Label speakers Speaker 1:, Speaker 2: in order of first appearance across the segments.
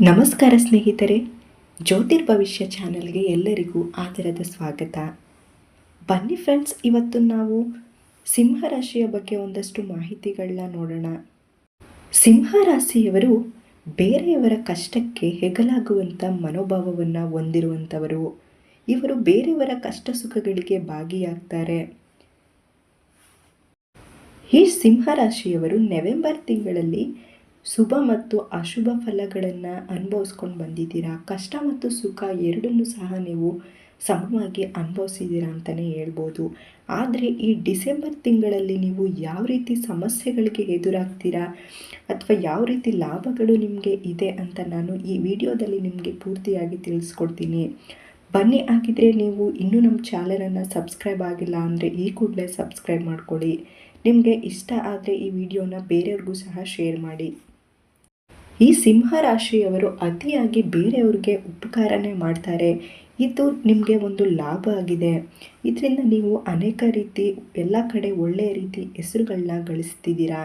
Speaker 1: ನಮಸ್ಕಾರ ಸ್ನೇಹಿತರೆ ಜ್ಯೋತಿರ್ಭವಿಷ್ಯ ಚಾನಲ್ಗೆ ಎಲ್ಲರಿಗೂ ಆದರದ ಸ್ವಾಗತ. ಬನ್ನಿ ಫ್ರೆಂಡ್ಸ್, ಇವತ್ತು ನಾವು ಸಿಂಹ ರಾಶಿಯ ಬಗ್ಗೆ ಒಂದಷ್ಟು ಮಾಹಿತಿಗಳನ್ನ ನೋಡೋಣ. ಸಿಂಹ ರಾಶಿಯವರು ಬೇರೆಯವರ ಕಷ್ಟಕ್ಕೆ ಹೆಗಲಾಗುವಂಥ ಮನೋಭಾವವನ್ನು ಹೊಂದಿರುವಂಥವರು. ಇವರು ಬೇರೆಯವರ ಕಷ್ಟ ಸುಖಗಳಿಗೆ ಭಾಗಿಯಾಗ್ತಾರೆ. ಈ ಸಿಂಹ ರಾಶಿಯವರು ನವೆಂಬರ್ ತಿಂಗಳಲ್ಲಿ ಶುಭ ಮತ್ತು ಅಶುಭ ಫಲಗಳನ್ನು ಅನುಭವಿಸ್ಕೊಂಡು ಬಂದಿದ್ದೀರಾ? ಕಷ್ಟ ಮತ್ತು ಸುಖ ಎರಡನ್ನೂ ಸಹ ನೀವು ಸಮವಾಗಿ ಅನುಭವಿಸಿದ್ದೀರಾ ಅಂತಲೇ ಹೇಳ್ಬೋದು. ಆದರೆ ಈ ಡಿಸೆಂಬರ್ ತಿಂಗಳಲ್ಲಿ ನೀವು ಯಾವ ರೀತಿ ಸಮಸ್ಯೆಗಳಿಗೆ ಎದುರಾಗ್ತೀರಾ? ಅಥವಾ ಯಾವ ರೀತಿ ಲಾಭಗಳು ನಿಮಗೆ ಇದೆ ಅಂತ ನಾನು ಈ ವಿಡಿಯೋದಲ್ಲಿ ನಿಮಗೆ ಪೂರ್ತಿಯಾಗಿ ತಿಳಿಸ್ಕೊಡ್ತೀನಿ. ಬನ್ನಿ ಆಗಿದ್ರೆ ನೀವು ಇನ್ನೂ ನಮ್ಮ ಚಾನಲನ್ನು ಸಬ್ಸ್ಕ್ರೈಬ್ ಆಗಿಲ್ಲ ಅಂದರೆ ಈ ಕೂಡಲೇ ಸಬ್ಸ್ಕ್ರೈಬ್ ಮಾಡ್ಕೊಳ್ಳಿ. ನಿಮಗೆ ಇಷ್ಟ ಆದರೆ ಈ ವಿಡಿಯೋನ ಬೇರೆಯವ್ರಿಗೂ ಸಹ ಶೇರ್ ಮಾಡಿ. ಈ ಸಿಂಹ ರಾಶಿಯವರು ಅತಿಯಾಗಿ ಬೇರೆಯವ್ರಿಗೆ ಉಪಕಾರನೇ ಮಾಡ್ತಾರೆ. ಇದು ನಿಮಗೆ ಒಂದು ಲಾಭ ಆಗಿದೆ. ಇದರಿಂದ ನೀವು ಅನೇಕ ರೀತಿ, ಎಲ್ಲ ಕಡೆ ಒಳ್ಳೆಯ ರೀತಿ ಹೆಸರುಗಳನ್ನ ಗಳಿಸ್ತಿದ್ದೀರಾ?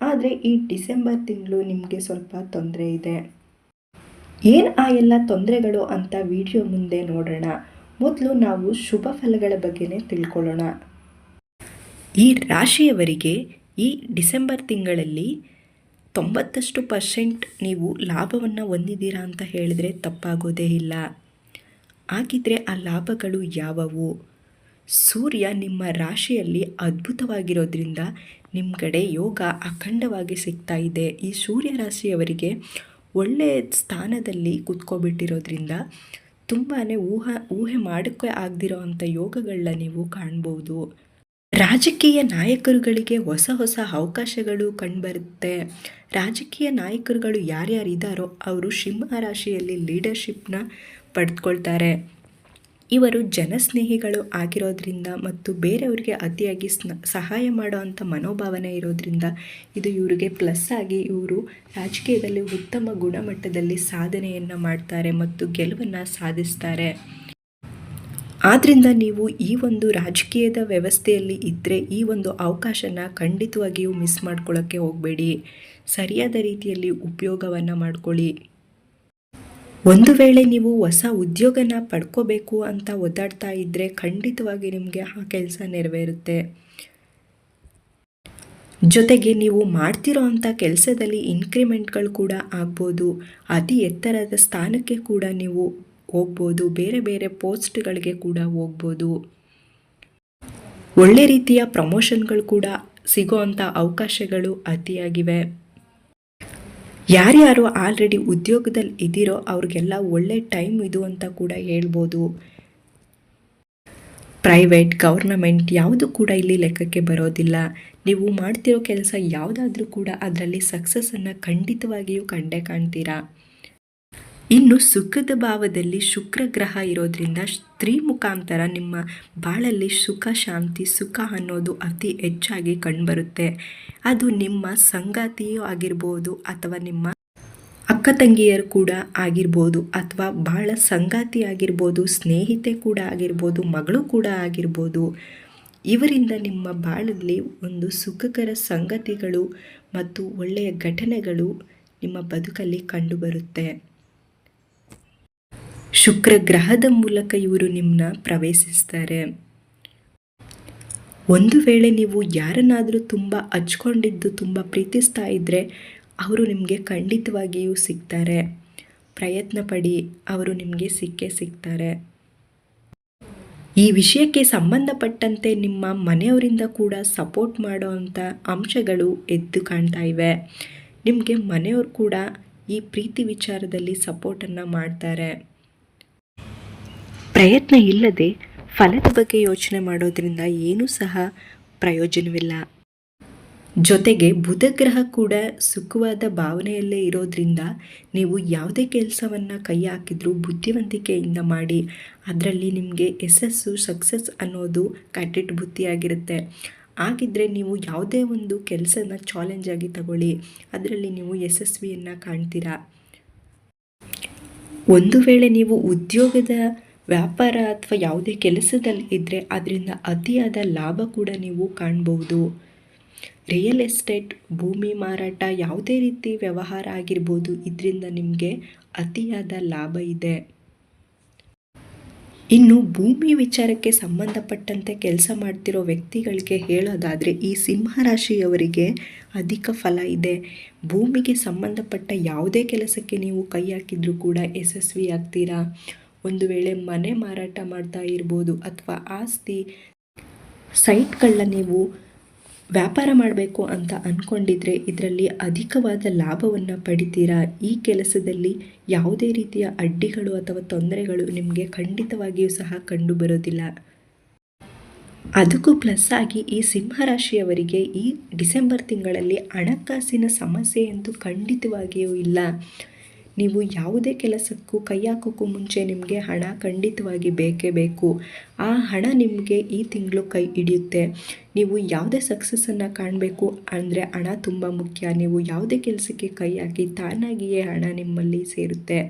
Speaker 1: ಆದರೆ ಈ ಡಿಸೆಂಬರ್ ತಿಂಗಳು ನಿಮಗೆ ಸ್ವಲ್ಪ ತೊಂದರೆ ಇದೆ. ಏನು ಆ ಎಲ್ಲ ತೊಂದರೆಗಳು ಅಂತ ವಿಡಿಯೋ ಮುಂದೆ ನೋಡೋಣ. ಮೊದಲು ನಾವು ಶುಭ ಫಲಗಳ ಬಗ್ಗೆನೇ ತಿಳ್ಕೊಳ್ಳೋಣ. ಈ ರಾಶಿಯವರಿಗೆ ಈ ಡಿಸೆಂಬರ್ ತಿಂಗಳಲ್ಲಿ ತೊಂಬತ್ತಷ್ಟು ಪರ್ಸೆಂಟ್ ನೀವು ಲಾಭವನ್ನು ಹೊಂದಿದ್ದೀರಾ ಅಂತ ಹೇಳಿದರೆ ತಪ್ಪಾಗೋದೇ ಇಲ್ಲ. ಹಾಗಿದ್ರೆ ಆ ಲಾಭಗಳು ಯಾವುವು? ಸೂರ್ಯ ನಿಮ್ಮ ರಾಶಿಯಲ್ಲಿ ಅದ್ಭುತವಾಗಿರೋದ್ರಿಂದ ನಿಮ್ಮ ಕಡೆ ಯೋಗ ಅಖಂಡವಾಗಿ ಸಿಗ್ತಾ ಇದೆ. ಈ ಸೂರ್ಯ ರಾಶಿಯವರಿಗೆ ಒಳ್ಳೆಯ ಸ್ಥಾನದಲ್ಲಿ ಕೂತ್ಕೊಬಿಟ್ಟಿರೋದ್ರಿಂದ ತುಂಬಾ ಊಹ, ಊಹೆ ಮಾಡೋಕ್ಕೆ ಆಗದಿರೋ ಅಂಥ ಯೋಗಗಳನ್ನ ನೀವು ಕಾಣ್ಬೋದು. ರಾಜಕೀಯ ನಾಯಕರುಗಳಿಗೆ ಹೊಸ ಹೊಸ ಅವಕಾಶಗಳು ಕಂಡುಬರುತ್ತೆ. ರಾಜಕೀಯ ನಾಯಕರುಗಳು ಯಾರ್ಯಾರಿದ್ದಾರೋ ಅವರು ಸಿಂಹ ರಾಶಿಯಲ್ಲಿ ಲೀಡರ್ಶಿಪ್ನ ಪಡೆದುಕೊಳ್ತಾರೆ ಇವರು ಜನಸ್ನೇಹಿಗಳು ಆಗಿರೋದ್ರಿಂದ ಮತ್ತು ಬೇರೆಯವರಿಗೆ ಅತಿಯಾಗಿ ಸ್ನ, ಸಹಾಯ ಮಾಡೋವಂಥ ಮನೋಭಾವನೆ ಇರೋದ್ರಿಂದ ಇದು ಇವರಿಗೆ ಪ್ಲಸ್ ಆಗಿ ಇವರು ರಾಜಕೀಯದಲ್ಲಿ ಉತ್ತಮ ಗುಣಮಟ್ಟದಲ್ಲಿ ಸಾಧನೆಯನ್ನು ಮಾಡ್ತಾರೆ ಮತ್ತು ಗೆಲುವನ್ನು ಸಾಧಿಸ್ತಾರೆ. ಆದ್ದರಿಂದ ನೀವು ಈ ಒಂದು ರಾಜಕೀಯದ ವ್ಯವಸ್ಥೆಯಲ್ಲಿ ಇದ್ದರೆ ಈ ಒಂದು ಅವಕಾಶನ ಖಂಡಿತವಾಗಿಯೂ ಮಿಸ್ ಮಾಡ್ಕೊಳ್ಳೋಕ್ಕೆ ಹೋಗಬೇಡಿ. ಸರಿಯಾದ ರೀತಿಯಲ್ಲಿ ಉಪಯೋಗವನ್ನು ಮಾಡ್ಕೊಳ್ಳಿ. ಒಂದು ವೇಳೆ ನೀವು ಹೊಸ ಉದ್ಯೋಗನ ಪಡ್ಕೋಬೇಕು ಅಂತ ಒದ್ದಾಡ್ತಾ ಇದ್ದರೆ ಖಂಡಿತವಾಗಿ ನಿಮಗೆ ಆ ಕೆಲಸ ನೆರವೇರುತ್ತೆ. ಜೊತೆಗೆ ನೀವು ಮಾಡ್ತಿರೋ ಅಂಥ ಕೆಲಸದಲ್ಲಿ ಇನ್ಕ್ರಿಮೆಂಟ್ಗಳು ಕೂಡ ಆಗ್ಬೋದು. ಅತಿ ಎತ್ತರದ ಸ್ಥಾನಕ್ಕೆ ಕೂಡ ನೀವು ಹೋಗ್ಬೋದು, ಬೇರೆ ಬೇರೆ ಪೋಸ್ಟ್ಗಳಿಗೆ ಕೂಡ ಹೋಗ್ಬೋದು. ಒಳ್ಳೆ ರೀತಿಯ ಪ್ರಮೋಷನ್ಗಳು ಕೂಡ ಸಿಗೋ ಅಂಥ ಅವಕಾಶಗಳು ಅತಿಯಾಗಿವೆ. ಯಾರ್ಯಾರು ಆಲ್ರೆಡಿ ಉದ್ಯೋಗದಲ್ಲಿ ಇದ್ದೀರೋ ಅವ್ರಿಗೆಲ್ಲ ಒಳ್ಳೆ ಟೈಮ್ ಇದು ಅಂತ ಕೂಡ ಹೇಳ್ಬೋದು. ಪ್ರೈವೇಟ್, ಗೌರ್ನಮೆಂಟ್ ಯಾವುದು ಕೂಡ ಇಲ್ಲಿ ಲೆಕ್ಕಕ್ಕೆ ಬರೋದಿಲ್ಲ. ನೀವು ಮಾಡ್ತಿರೋ ಕೆಲಸ ಯಾವುದಾದ್ರೂ ಕೂಡ ಅದರಲ್ಲಿ ಸಕ್ಸಸ್ಸನ್ನು ಖಂಡಿತವಾಗಿಯೂ ಕಂಡೇ ಕಾಣ್ತೀರಾ. ಇನ್ನು ಸುಖದ ಭಾವದಲ್ಲಿ ಶುಕ್ರ ಗ್ರಹ ಇರೋದ್ರಿಂದ ಸ್ತ್ರೀ ಮುಖಾಂತರ ನಿಮ್ಮ ಬಾಳಲ್ಲಿ ಸುಖ, ಶಾಂತಿ, ಸುಖ ಅನ್ನೋದು ಅತಿ ಹೆಚ್ಚಾಗಿ ಕಂಡುಬರುತ್ತೆ. ಅದು ನಿಮ್ಮ ಸಂಗಾತಿಯೂ ಆಗಿರ್ಬೋದು ಅಥವಾ ನಿಮ್ಮ ಅಕ್ಕ ತಂಗಿಯರು ಕೂಡ ಆಗಿರ್ಬೋದು ಅಥವಾ ಬಹಳ ಸಂಗಾತಿ ಆಗಿರ್ಬೋದು, ಸ್ನೇಹಿತೆ ಕೂಡ ಆಗಿರ್ಬೋದು, ಮಗಳು ಕೂಡ ಆಗಿರ್ಬೋದು. ಇವರಿಂದ ನಿಮ್ಮ ಬಾಳಲ್ಲಿ ಒಂದು ಸುಖಕರ ಸಂಗತಿಗಳು ಮತ್ತು ಒಳ್ಳೆಯ ಘಟನೆಗಳು ನಿಮ್ಮ ಬದುಕಲ್ಲಿ ಕಂಡುಬರುತ್ತೆ. ಶುಕ್ರ ಗ್ರಹದ ಮೂಲಕ ಇವರು ನಿಮ್ಮನ್ನ ಪ್ರವೇಶಿಸ್ತಾರೆ. ಒಂದು ವೇಳೆ ನೀವು ಯಾರನ್ನಾದರೂ ತುಂಬ ಹಚ್ಕೊಂಡಿದ್ದು, ತುಂಬ ಪ್ರೀತಿಸ್ತಾ ಇದ್ದರೆ ಅವರು ನಿಮಗೆ ಖಂಡಿತವಾಗಿಯೂ ಸಿಗ್ತಾರೆ. ಪ್ರಯತ್ನ ಪಡಿ ಅವರು ನಿಮಗೆ ಸಿಕ್ಕೇ ಸಿಗ್ತಾರೆ. ಈ ವಿಷಯಕ್ಕೆ ಸಂಬಂಧಪಟ್ಟಂತೆ ನಿಮ್ಮ ಮನೆಯವರಿಂದ ಕೂಡ ಸಪೋರ್ಟ್ ಮಾಡೋ ಅಂಥ ಅಂಶಗಳು ಎದ್ದು ಕಾಣ್ತಾ ಇವೆ. ನಿಮಗೆ ಮನೆಯವರು ಕೂಡ ಈ ಪ್ರೀತಿ ವಿಚಾರದಲ್ಲಿ ಸಪೋರ್ಟನ್ನು ಮಾಡ್ತಾರೆ. ಪ್ರಯತ್ನ ಇಲ್ಲದೆ ಫಲದ ಬಗ್ಗೆ ಯೋಚನೆ ಮಾಡೋದ್ರಿಂದ ಏನೂ ಸಹ ಪ್ರಯೋಜನವಿಲ್ಲ. ಜೊತೆಗೆ ಬುಧ ಗ್ರಹ ಕೂಡ ಸುಖವಾದ ಭಾವನೆಯಲ್ಲೇ ಇರೋದ್ರಿಂದ ನೀವು ಯಾವುದೇ ಕೆಲಸವನ್ನು ಕೈ ಹಾಕಿದ್ರೂ ಬುದ್ಧಿವಂತಿಕೆಯಿಂದ ಮಾಡಿ, ಅದರಲ್ಲಿ ನಿಮಗೆ ಯಶಸ್ಸು ಸಕ್ಸಸ್ ಅನ್ನೋದು ಕಟ್ಟಿಟ್ಟು ಬುದ್ಧಿಯಾಗಿರುತ್ತೆ. ಆಗಿದ್ದರೆ ನೀವು ಯಾವುದೇ ಒಂದು ಕೆಲಸನ ಚಾಲೆಂಜ್ ಆಗಿ ತಗೊಳ್ಳಿ, ಅದರಲ್ಲಿ ನೀವು ಯಶಸ್ವಿಯನ್ನು ಕಾಣ್ತೀರಾ? ಒಂದು ವೇಳೆ ನೀವು ಉದ್ಯೋಗದ ವ್ಯಾಪಾರ ಅಥವಾ ಯಾವುದೇ ಕೆಲಸದಲ್ಲಿ ಇದ್ದರೆ ಅದರಿಂದ ಅತಿಯಾದ ಲಾಭ ಕೂಡ ನೀವು ಕಾಣ್ಬೋದು. ರಿಯಲ್ ಎಸ್ಟೇಟ್ ಭೂಮಿ ಮಾರಾಟ ಯಾವುದೇ ರೀತಿ ವ್ಯವಹಾರ ಆಗಿರ್ಬೋದು, ಇದರಿಂದ ನಿಮಗೆ ಅತಿಯಾದ ಲಾಭ ಇದೆ. ಇನ್ನು ಭೂಮಿ ವಿಚಾರಕ್ಕೆ ಸಂಬಂಧಪಟ್ಟಂತೆ ಕೆಲಸ ಮಾಡ್ತಿರೋ ವ್ಯಕ್ತಿಗಳಿಗೆ ಹೇಳೋದಾದರೆ, ಈ ಸಿಂಹರಾಶಿಯವರಿಗೆ ಅಧಿಕ ಫಲ ಇದೆ. ಭೂಮಿಗೆ ಸಂಬಂಧಪಟ್ಟ ಯಾವುದೇ ಕೆಲಸಕ್ಕೆ ನೀವು ಕೈ ಹಾಕಿದ್ರೂ ಕೂಡ ಯಶಸ್ವಿ ಆಗ್ತೀರಾ ಒಂದು ವೇಳೆ ಮನೆ ಮಾರಾಟ ಮಾಡ್ತಾ ಇರ್ಬೋದು ಅಥವಾ ಆಸ್ತಿ ಸೈಟ್ಗಳನ್ನ ನೀವು ವ್ಯಾಪಾರ ಮಾಡಬೇಕು ಅಂತ ಅಂದ್ಕೊಂಡಿದ್ರೆ ಇದರಲ್ಲಿ ಅಧಿಕವಾದ ಲಾಭವನ್ನು ಪಡಿತೀರಾ? ಈ ಕೆಲಸದಲ್ಲಿ ಯಾವುದೇ ರೀತಿಯ ಅಡ್ಡಿಗಳು ಅಥವಾ ತೊಂದರೆಗಳು ನಿಮಗೆ ಖಂಡಿತವಾಗಿಯೂ ಸಹ ಕಂಡುಬರೋದಿಲ್ಲ. ಅದಕ್ಕೂ ಪ್ಲಸ್ ಆಗಿ ಈ ಸಿಂಹರಾಶಿಯವರಿಗೆ ಈ ಡಿಸೆಂಬರ್ ತಿಂಗಳಲ್ಲಿ ಹಣಕಾಸಿನ ಸಮಸ್ಯೆ ಅಂತೂ ಖಂಡಿತವಾಗಿಯೂ ಇಲ್ಲ. ನೀವು ಯಾವುದೇ ಕೆಲಸಕ್ಕೂ ಕೈ ಹಾಕೋಕ್ಕೂ ಮುಂಚೆ ನಿಮಗೆ ಹಣ ಖಂಡಿತವಾಗಿ ಬೇಕೇ ಬೇಕು. ಆ ಹಣ ನಿಮಗೆ ಈ ತಿಂಗಳು ಕೈ ಹಿಡಿಯುತ್ತೆ. ನೀವು ಯಾವುದೇ ಸಕ್ಸಸ್ಸನ್ನು ಕಾಣಬೇಕು ಅಂದರೆ ಹಣ ತುಂಬ ಮುಖ್ಯ. ನೀವು ಯಾವುದೇ ಕೆಲಸಕ್ಕೆ ಕೈ ಹಾಕಿ ತಾನಾಗಿಯೇ ಹಣ ನಿಮ್ಮಲ್ಲಿ ಸೇರುತ್ತೆ.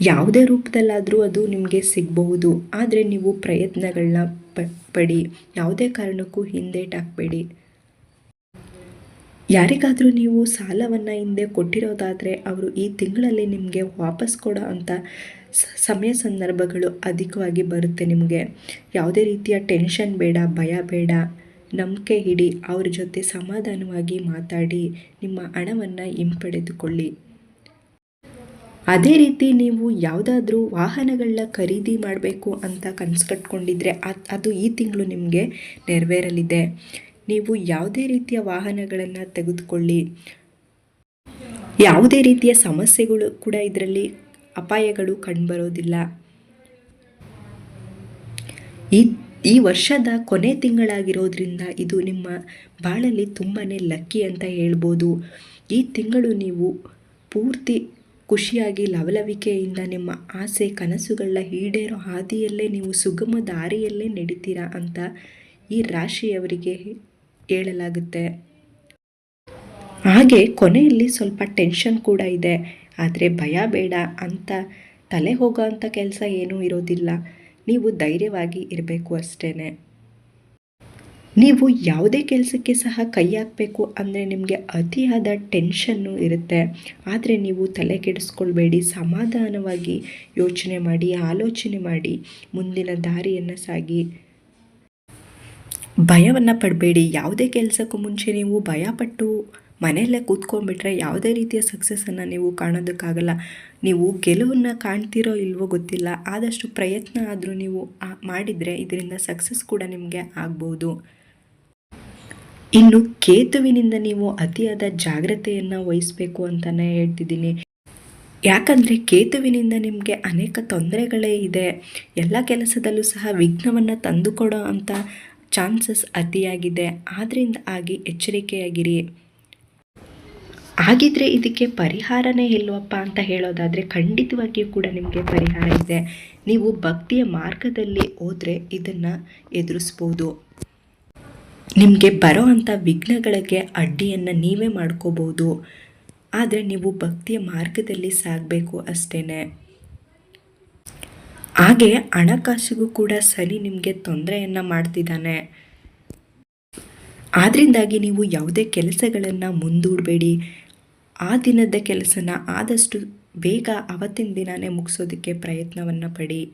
Speaker 1: ಯಾವುದೇ ರೂಪದಲ್ಲಾದರೂ ಅದು ನಿಮಗೆ ಸಿಗಬಹುದು. ಆದರೆ ನೀವು ಪ್ರಯತ್ನಗಳನ್ನ ಪಡಿ. ಯಾವುದೇ ಕಾರಣಕ್ಕೂ ಹಿಂದೇಟಾಕಬೇಡಿ ಯಾರಿಗಾದರೂ ನೀವು ಸಾಲವನ್ನು ಹಿಂದೆ ಕೊಟ್ಟಿರೋದಾದರೆ ಅವರು ಈ ತಿಂಗಳಲ್ಲಿ ನಿಮಗೆ ವಾಪಸ್ ಕೊಡೋ ಅಂಥ ಸಮಯ ಸಂದರ್ಭಗಳು ಅಧಿಕವಾಗಿ ಬರುತ್ತೆ ನಿಮಗೆ. ಯಾವುದೇ ರೀತಿಯ ಟೆನ್ಷನ್ ಬೇಡ, ಭಯ ಬೇಡ. ನಂಬಿಕೆ ಹಿಡಿ ಅವ್ರ ಜೊತೆ ಸಮಾಧಾನವಾಗಿ ಮಾತಾಡಿ, ನಿಮ್ಮ ಹಣವನ್ನು ಹಿಂಪಡೆದುಕೊಳ್ಳಿ. ಅದೇ ರೀತಿ ನೀವು ಯಾವುದಾದ್ರೂ ವಾಹನಗಳನ್ನ ಖರೀದಿ ಮಾಡಬೇಕು ಅಂತ ಕನಸು ಕಟ್ಕೊಂಡಿದ್ರೆ ಅದು ಈ ತಿಂಗಳು ನಿಮಗೆ ನೆರವೇರಲಿದೆ. ನೀವು ಯಾವುದೇ ರೀತಿಯ ವಾಹನಗಳನ್ನು ತೆಗೆದುಕೊಳ್ಳಿ. ಯಾವುದೇ ರೀತಿಯ ಸಮಸ್ಯೆಗಳು ಕೂಡ ಇದರಲ್ಲಿ ಅಪಾಯಗಳು ಕಂಡುಬರೋದಿಲ್ಲ. ಈ ಈ ವರ್ಷದ ಕೊನೆ ತಿಂಗಳಾಗಿರೋದ್ರಿಂದ ಇದು ನಿಮ್ಮ ಬಾಳಲ್ಲಿ ತುಂಬಾ ಲಕ್ಕಿ ಅಂತ ಹೇಳ್ಬೋದು. ಈ ತಿಂಗಳು ನೀವು ಪೂರ್ತಿ ಖುಷಿಯಾಗಿ ಲವಲವಿಕೆಯಿಂದ ನಿಮ್ಮ ಆಸೆ ಕನಸುಗಳ ಈಡೇರೋ ಹಾದಿಯಲ್ಲೇ ನೀವು ಸುಗಮ ದಾರಿಯಲ್ಲೇ ನಡೀತೀರಾ ಅಂತ ಈ ರಾಶಿಯವರಿಗೆ ಹೇಳಲಾಗುತ್ತೆ ಹಾಗೆ ಕೊನೆಯಲ್ಲಿ ಸ್ವಲ್ಪ ಟೆನ್ಷನ್ ಕೂಡ ಇದೆ. ಆದರೆ ಭಯ ಬೇಡ ಅಂತ ತಲೆ ಹೋಗೋ ಅಂಥ ಕೆಲಸ ಏನೂ ಇರೋದಿಲ್ಲ. ನೀವು ಧೈರ್ಯವಾಗಿ ಇರಬೇಕು ಅಷ್ಟೇ ನೀವು ಯಾವುದೇ ಕೆಲಸಕ್ಕೆ ಸಹ ಕೈ ಹಾಕಬೇಕು ಅಂದರೆ ನಿಮಗೆ ಅತಿಯಾದ ಟೆನ್ಷನ್ನು ಇರುತ್ತೆ. ಆದರೆ ನೀವು ತಲೆ ಕೆಡಿಸ್ಕೊಳ್ಬೇಡಿ, ಸಮಾಧಾನವಾಗಿ ಯೋಚನೆ ಮಾಡಿ, ಆಲೋಚನೆ ಮಾಡಿ, ಮುಂದಿನ ದಾರಿಯನ್ನು ಸಾಗಿ. ಭಯವನ್ನು ಪಡಬೇಡಿ. ಯಾವುದೇ ಕೆಲಸಕ್ಕೂ ಮುಂಚೆ ನೀವು ಭಯಪಟ್ಟು ಮನೆಯಲ್ಲೇ ಕೂತ್ಕೊಂಡ್ಬಿಟ್ರೆ ಯಾವುದೇ ರೀತಿಯ ಸಕ್ಸಸ್ಸನ್ನು ನೀವು ಕಾಣೋದಕ್ಕಾಗಲ್ಲ. ನೀವು ಗೆಲುವನ್ನು ಕಾಣ್ತಿರೋ ಇಲ್ವೋ ಗೊತ್ತಿಲ್ಲ. ಆದಷ್ಟು ಪ್ರಯತ್ನ ಆದರೂ ನೀವು ಮಾಡಿದರೆ ಇದರಿಂದ ಸಕ್ಸಸ್ ಕೂಡ ನಿಮಗೆ ಆಗ್ಬೋದು. ಇನ್ನು ಕೇತುವಿನಿಂದ ನೀವು ಅತಿಯಾದ ಜಾಗ್ರತೆಯನ್ನು ವಹಿಸಬೇಕು ಅಂತಲೇ ಹೇಳ್ತಿದ್ದೀನಿ. ಯಾಕಂದರೆ ಕೇತುವಿನಿಂದ ನಿಮಗೆ ಅನೇಕ ತೊಂದರೆಗಳೇ ಇದೆ. ಎಲ್ಲ ಕೆಲಸದಲ್ಲೂ ಸಹ ವಿಘ್ನವನ್ನು ತಂದುಕೊಡೋ ಅಂಥ ಚಾನ್ಸಸ್ ಅತಿಯಾಗಿದೆ ಆದ್ದರಿಂದ ಆಗಿ ಎಚ್ಚರಿಕೆಯಾಗಿರಿ. ಹಾಗಿದ್ರೆ ಇದಕ್ಕೆ ಪರಿಹಾರನೇ ಇಲ್ವಪ್ಪ ಅಂತ ಹೇಳೋದಾದರೆ ಖಂಡಿತವಾಗಿಯೂ ಕೂಡ ನಿಮಗೆ ಪರಿಹಾರ ಇದೆ. ನೀವು ಭಕ್ತಿಯ ಮಾರ್ಗದಲ್ಲಿ ಹೋದರೆ ಇದನ್ನು ಎದುರಿಸ್ಬೋದು. ನಿಮಗೆ ಬರೋ ಅಂಥ ವಿಘ್ನಗಳಿಗೆ ಅಡ್ಡಿಯನ್ನು ನೀವೇ ಮಾಡ್ಕೋಬೋದು. ಆದರೆ ನೀವು ಭಕ್ತಿಯ ಮಾರ್ಗದಲ್ಲಿ ಸಾಗಬೇಕು ಅಷ್ಟೇ ಹಾಗೆ ಹಣಕಾಸಿಗೂ ಕೂಡ ಸರಿ ನಿಮಗೆ ತೊಂದರೆಯನ್ನು ಮಾಡ್ತಿದ್ದಾನೆ. ಆದ್ದರಿಂದಾಗಿ ನೀವು ಯಾವುದೇ ಕೆಲಸಗಳನ್ನು ಮುಂದೂಡಬೇಡಿ. ಆ ದಿನದ ಕೆಲಸನ ಆದಷ್ಟು ಬೇಗ ಅವತ್ತಿನ ದಿನಾನೇ ಮುಗಿಸೋದಕ್ಕೆ ಪ್ರಯತ್ನವನ್ನು ಪಡಿ.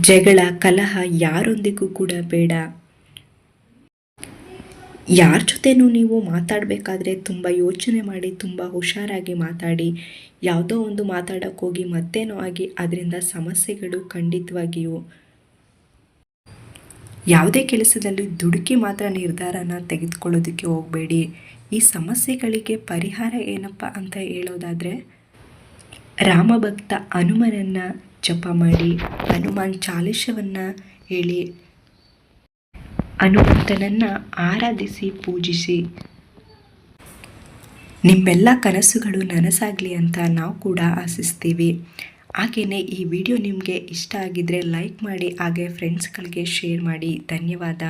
Speaker 1: ಜಗಳ, ಕಲಹ ಯಾರೊಂದಿಗೂ ಕೂಡ ಬೇಡ. ಯಾರ ಜೊತೆನೂ ನೀವು ಮಾತಾಡಬೇಕಾದ್ರೆ ತುಂಬ ಯೋಚನೆ ಮಾಡಿ, ತುಂಬ ಹುಷಾರಾಗಿ ಮಾತಾಡಿ. ಯಾವುದೋ ಒಂದು ಮಾತಾಡೋಕ್ಕೋಗಿ ಮತ್ತೇನೋ ಆಗಿ ಅದರಿಂದ ಸಮಸ್ಯೆಗಳು ಖಂಡಿತವಾಗಿಯೂ. ಯಾವುದೇ ಕೆಲಸದಲ್ಲಿ ದುಡುಕಿ ಮಾತ್ರ ನಿರ್ಧಾರನ ತೆಗೆದುಕೊಳ್ಳೋದಕ್ಕೆ ಹೋಗಬೇಡಿ. ಈ ಸಮಸ್ಯೆಗಳಿಗೆ ಪರಿಹಾರ ಏನಪ್ಪ ಅಂತ ಹೇಳೋದಾದರೆ ರಾಮಭಕ್ತ ಹನುಮನನ್ನು ಜಪ ಮಾಡಿ, ಹನುಮಾನ್ ಚಾಲಿಶವನ್ನು ಹೇಳಿ ಹನುಮಂತನನ್ನು ಆರಾಧಿಸಿ ಪೂಜಿಸಿ. ನಿಮ್ಮೆಲ್ಲ ಕನಸುಗಳು ನನಸಾಗಲಿ ಅಂತ ನಾವು ಕೂಡ ಆಶಿಸ್ತೀವಿ. ಹಾಗೆಯೇ ಈ ವಿಡಿಯೋ ನಿಮಗೆ ಇಷ್ಟ ಆಗಿದ್ದರೆ ಲೈಕ್ ಮಾಡಿ, ಹಾಗೆ ಫ್ರೆಂಡ್ಸ್ಗಳಿಗೆ ಶೇರ್ ಮಾಡಿ. ಧನ್ಯವಾದ.